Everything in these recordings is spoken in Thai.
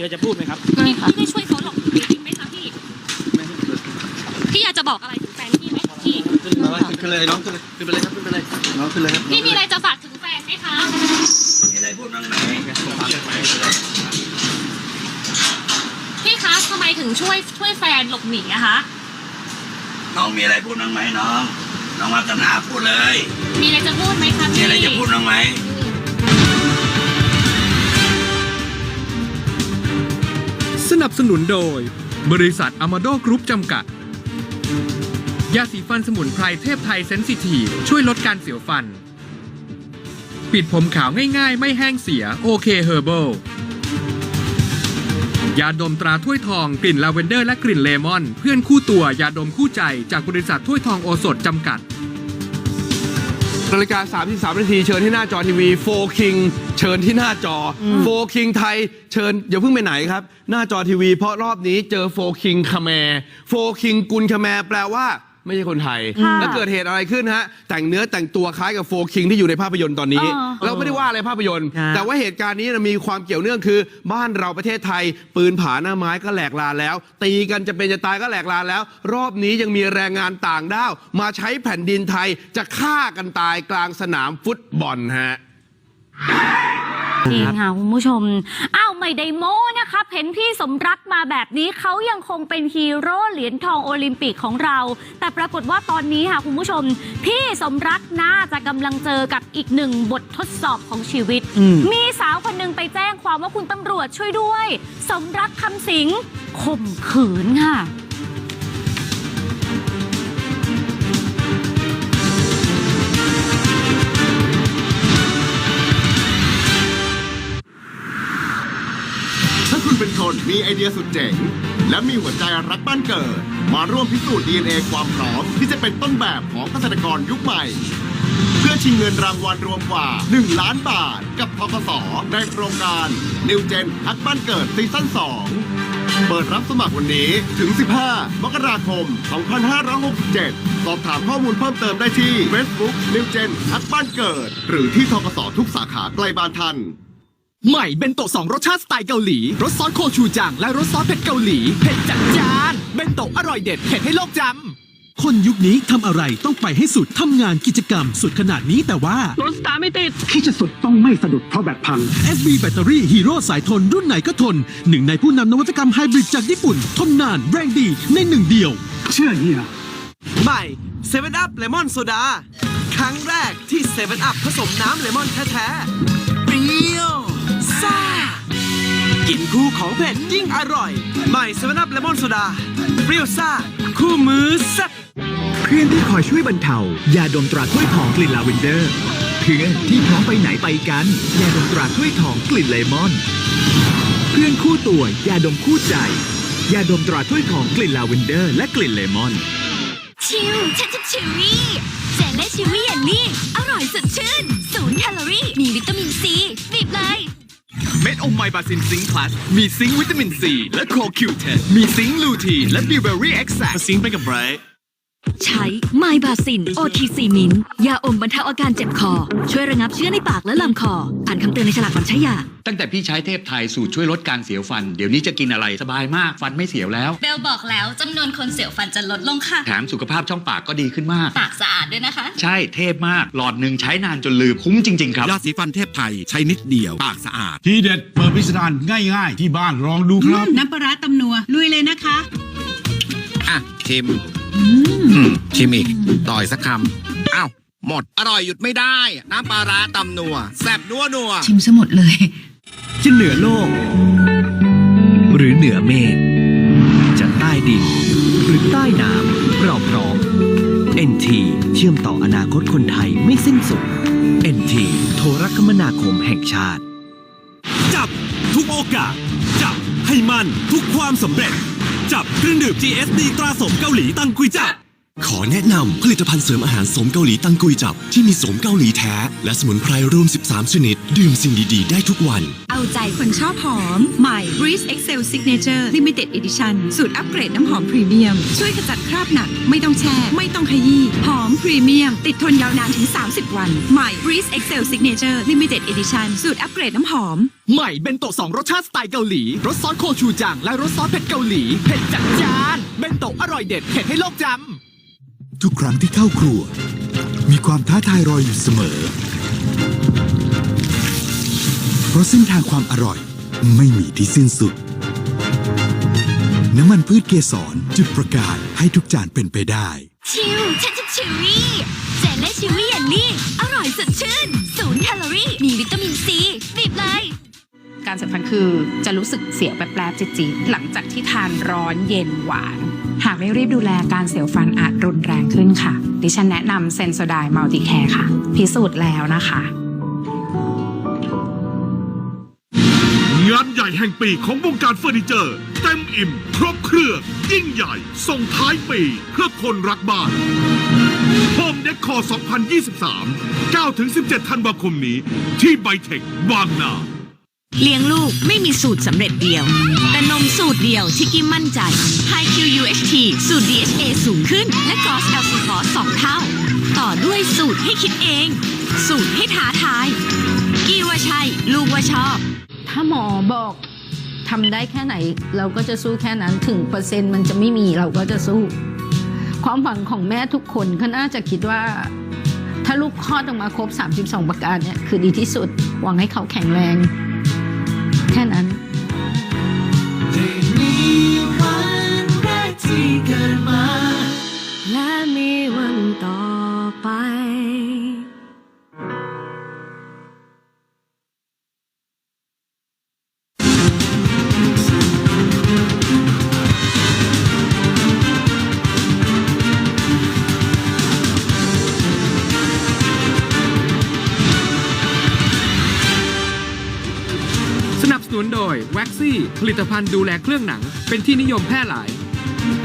มีอะไรจะพูดไหมครับพี่พี่ได้ช่วยเขาหลบหนีจริงไหมคะพี่พี่อยากจะบอกอะไรถึงแฟนพี่ไหมพี่ขึ้นมาเลยขึ้นเลยน้องขึ้นเลยขึ้นไปเลยครับขึ้นไปเลยน้องขึ้นเลยครับพี่มีอะไรจะฝากถึงแฟนไหมคะมีอะไรพูดบ้างไหมพี่คะทำไมถึงช่วยช่วยแฟนหลบหนีอะคะน้องมีอะไรพูดบ้างไหมน้องน้องมาตนาพูดเลย มีอะไรจะพูดไหมคะมีพี่อะไรจะพูดบ้างไหม นับสนุนโดย บริษัทอ m มาโดกรุ๊ปจำกัด ยาสีฟันสมุนไพรเทพไทยเซนซิทีฟช่วยลดการเสียวฟัน ปิดผมขาวง่ายๆ ไม่แห้งเสียโอเคเฮอร์เบิลยาดมตราถ้วยทองกลิ่นลาเวนเดอร์และกลิ่นเลมอน เพื่อนคู่ตัวยาดมคู่ใจจากบริษัทถ้วยทองโอสถจำกัด นาฬิกา 33 นาที เชิญที่หน้าจอทีวีโฟคิงเชิญที่หน้าจอโฟคิงไทยเชิญอย่าเพิ่งไปไหนครับ หน้าจอทีวี เพราะรอบนี้เจอโฟคิงคาแมโฟคิงกุลคาแมแปลว่า ไม่ใช่คนไทยแล้วเกิดเหตุอะไรขึ้นฮะ แต่งเนื้อแต่งตัวคล้ายกับโฟคิงที่อยู่ในภาพยนตร์ตอนนี้เราไม่ได้ว่าอะไรภาพยนตร์แต่ว่าเหตุการณ์นี้นะมีความเกี่ยวเนื่องคือ บ้านเราประเทศไทย ปืนผาหน้าไม้ก็แหลกลานแล้ว ตีกันจะเป็นจะตายก็แหลกลานแล้ว รอบนี้ยังมีแรงงานต่างด้าวมาใช้แผ่นดินไทยจะฆ่ากันตายกลางสนามฟุตบอลฮะ จริงค่ะคุณผู้ชม อ้าว ไม่ได้โม้นะคะ เห็นพี่สมรักมาแบบนี้เขายังคงเป็นฮีโร่เหรียญทองโอลิมปิกของเรา แต่ปรากฏว่าตอนนี้ค่ะคุณผู้ชม พี่สมรักน่าจะกำลังเจอกับอีกหนึ่งบททดสอบของชีวิต มีสาวคนหนึ่งไปแจ้งความว่าคุณตำรวจช่วยด้วย สมรักคำสิงข่มขืนค่ะ คุณเป็นคนมีไอเดียสุดเจ๋ง และมีหัวใจรักบ้านเกิด มาร่วมพิสูจน์ DNA ความพร้อมที่จะเป็นต้นแบบของเกษตรกรยุคใหม่ เพื่อชิงเงินรางวัลรวมกว่า 1 ล้านบาท กับทกสในโครงการ New Gen ฮักบ้านเกิดซีซั่น2 เปิดรับสมัครวันนี้ถึง 15 มกราคม 2567 สอบถามข้อมูลเพิ่มเติมได้ที่ Facebook New Gen ฮักบ้านเกิด หรือที่ทกสทุกสาขาใกล้บ้านท่าน ใหม่เบนโตะ2รสชาติสไตล์เกาหลี รสซอสโคชูจัง และรสซอสเผ็ดเกาหลี เผ็ดจัดจาน เบนโตะอร่อยเด็ด เผ็ดให้โลกจำ คนยุคนี้ทำอะไรต้องไปให้สุดทำงานกิจกรรมสุดขนาดนี้แต่ว่ารถสตาร์ทไม่ติด ที่จะสุดต้องไม่สะดุดเพราะแบตพัง FB แบตเตอรี่ฮีโร่สายทนรุ่นไหนก็ทน หนึ่งในผู้นำนวัตกรรมไฮบริดจากญี่ปุ่น ทนนานแรงดีในหนึ่งเดียว เชื่อเฮียใหม่เซเว่นอัพเลมอนโซดาครั้งแรกที่เซเว่นอัพผสมน้ำเลมอนแท้ๆเปรี้ยว ซ่า กินคู่ของเผ็ดยิ่งอร่อย ใหม่เซเว่นอัพเลมอนโซดา เปรี้ยวซ่า คู่มือแซ่บเพื่อนที่คอยช่วยบรรเทายาดมตราถ้วยทองกลิ่นลาเวนเดอร์ เพื่อนที่พร้อมไปไหนไปกันยาดมตราถ้วยทองกลิ่นเลมอน เพื่อนคู่ตัวยาดมคู่ใจยาดมตราถ้วยทองกลิ่นลาเวนเดอร์ และกลิ่นเลมอน ชิวฉันจะชิวี่เจลเล่ชิวี่เยลลี่ อร่อยสดชื่น ศูนย์แคลอรี่ มีวิตามินซีบีบเลย เม็ดองไมบาซินซิงค์พลัสมีซิงค์วิตามินซีและโคคิวเทนมีซิงค์ลูทีนและบิวเบอรี่เอ็กซ์แซซิงไปกับไบรท์ ใช้ไมบาซิน OTC มินยาอมบรรเทาอาการเจ็บคอ ช่วยระงับเชื้อในปากและลำคอ อ่านคำเตือนในฉลากก่อนใช้ยา ตั้งแต่พี่ใช้เทพไทยสูตรช่วยลดการเสียวฟัน เดี๋ยวนี้จะกินอะไรสบายมากฟันไม่เสียวแล้ว เบลบอกแล้วจำนวนคนเสียวฟันจะลดลงค่ะ แถมสุขภาพช่องปากก็ดีขึ้นมาก ปากสะอาดด้วยนะคะ ใช่เทพมาก หลอดหนึ่งใช้นานจนลืมคุ้มจริง ๆ ครับ ยาสีฟันเทพไทยใช้นิดเดียวปากสะอาด ทีเด็ดเปิดพิสดารง่ายๆ ที่บ้านลองดูครับ น้ำปลาร้าตำนัวลุยเลยนะคะ อะชิม ชิมอีก ต่อยสักคำอ้าวหมด อร่อยหยุดไม่ได้ น้ำปลาร้าตำนัว แซ่บนัวนัวชิมซะหมดเลย จะเหนือโลก หรือเหนือเมฆจะใต้ดิน หรือใต้น้ำเราพร้อม NT เชื่อมต่ออนาคตคนไทยไม่สิ้นสุด NT โทรคมนาคมแห่งชาติ จับทุกโอกาส จับให้มันทุกความสำเร็จ จับเครื่องดื่ม GSD ตราสมเกาหลีตังกุยจับ ขอแนะนำผลิตภัณฑ์เสริมอาหารสมเกาหลีตังกุยจับ ที่มีสมเกาหลีแท้ และสมุนไพรรวม 13 ชนิด ดื่มสิ่งดี ๆ ได้ทุกวัน เอาใจคนชอบหอม ใหม่ Breeze Excel Signature Limited Edition สูตรอัปเกรดน้ำหอมพรีเมียม ช่วยขจัดคราบหนัก ไม่ต้องแช่ ไม่ต้องขยี้ หอมพรีเมียม ติดทนยาวนานถึง 30 วัน ใหม่ Breeze Excel Signature Limited Edition สูตรอัปเกรดน้ำหอม ใหม่เบนโตะสองรสชาติสไตล์เกาหลี รสซอสโคชูจัง และรสซอสเผ็ดเกาหลี เผ็ดจัดจาน เบนโตะอร่อยเด็ดเผ็ดให้โลกจำ ทุกครั้งที่เข้าครัว มีความท้าทายรออยู่เสมอ เพราะเส้นทางความอร่อยไม่มีที่สิ้นสุด น้ำมันพืชเกสรจุดประกายให้ทุกจานเป็นไปได้ ชิวฉันจะชิวี่เจนและชิวี่เยลลี่ อร่อยสดชื่น ศูนย์แคลอรี่ มีวิตามินซีบีบเลยการสัมพันธ์คือจะรู้สึกเสียวแปลบๆจีๆหลังจากที่ทานร้อนเย็นหวาน หากไม่รีบดูแลการเสียวฟันอาจรุนแรงขึ้นค่ะ ดิฉันแนะนำเซนโซไดมัลติแคร์ค่ะ พิสูจน์แล้วนะคะ แห่งปีของวงการเฟอร์นิเจอร์ เต็มอิ่ม ครบเครื่อง ยิ่งใหญ่ ส่งท้ายปีเพื่อคนรักบ้าน Home Decor 2023 9-17 ธันวาคมนี้ ที่ไบเทคบางนาเลี้ยงลูกไม่มีสูตรสำเร็จเดียว แต่นมสูตรเดียวที่กิมมั่นใจ High QUHT สูตร DHA สูงขึ้น และ Gross LC f o s 2เท่า ต่อด้วยสูตรให้คิดเอง สูตรให้ท้าทาย กี่ว่าใช่ ลูกว่าชอบ ถ้าหมอบอกทำได้แค่ไหน เราก็จะสู้แค่นั้นถึงเปอร์เซ็นต์มันจะไม่มีเราก็จะสู้ ความหวังของแม่ทุกคนก็น่าจะคิดว่า ถ้าลูกคลอดออกมาครบ 32 ประการเนี่ยคือดีที่สุดหวังให้เขาแข็งแรง แค่นั้น นุนโดย w a x ซี่ผลิตภัณฑ์ดูแลเครื่องหนัง เป็นที่นิยมแพร่หลาย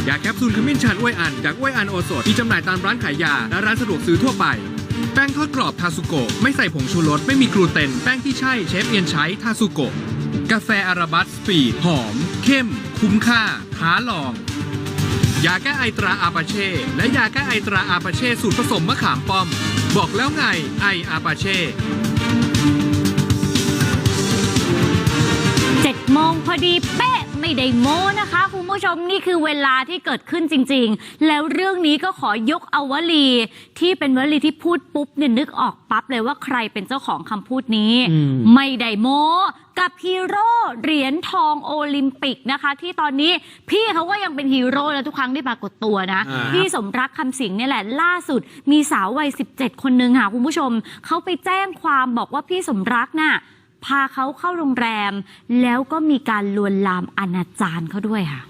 ยาแคปซูลขมิ้นชันอ้วยอันจากอ้วยอันโอสถมีจำหน่ายตามร้านขายยา และร้านสะดวกซื้อทั่วไป แป้งทอดกรอบทาสุโกะไม่ใส่ผงชูรสไม่มีกลูเตน แป้งที่ใช่เชฟเอียนใช้ทาสุโกะกาแฟอาราบัสสปีดหอม เข้ม คุ้มค่าท้าลอง ยาแก้ไอตราอาปาเช่และยาแก้ไอตราอาปาเช่สูตรผสมมะขามป้อม บอกแล้วไงไออาปาเช่ โมงพอดีเป๊ะไม่ได้โม้นะคะคุณผู้ชมนี่คือเวลาที่เกิดขึ้นจริง ๆ แล้วเรื่องนี้ก็ขอยกเอาวลี ที่เป็นวลีที่พูดปุ๊บเนี่ยนึกออกปั๊บเลยว่าใครเป็นเจ้าของคำพูดนี้ ไม่ได้โม้กับฮีโร่เหรียญทองโอลิมปิกนะคะ ที่ตอนนี้พี่เขาก็ยังเป็นฮีโร่แล้วทุกครั้งที่ปรากฏตัวนะอ่าพี่สมรักคำสิงห์เนี่ยแหละล่าสุด มีสาววัย 17 คนนึงค่ะคุณผู้ชมเขาไปแจ้งความบอกว่าพี่สมรักน่ะ พาเขาเข้าโรงแรม แล้วก็มีการลวนลามอนาจารเขาด้วยค่ะ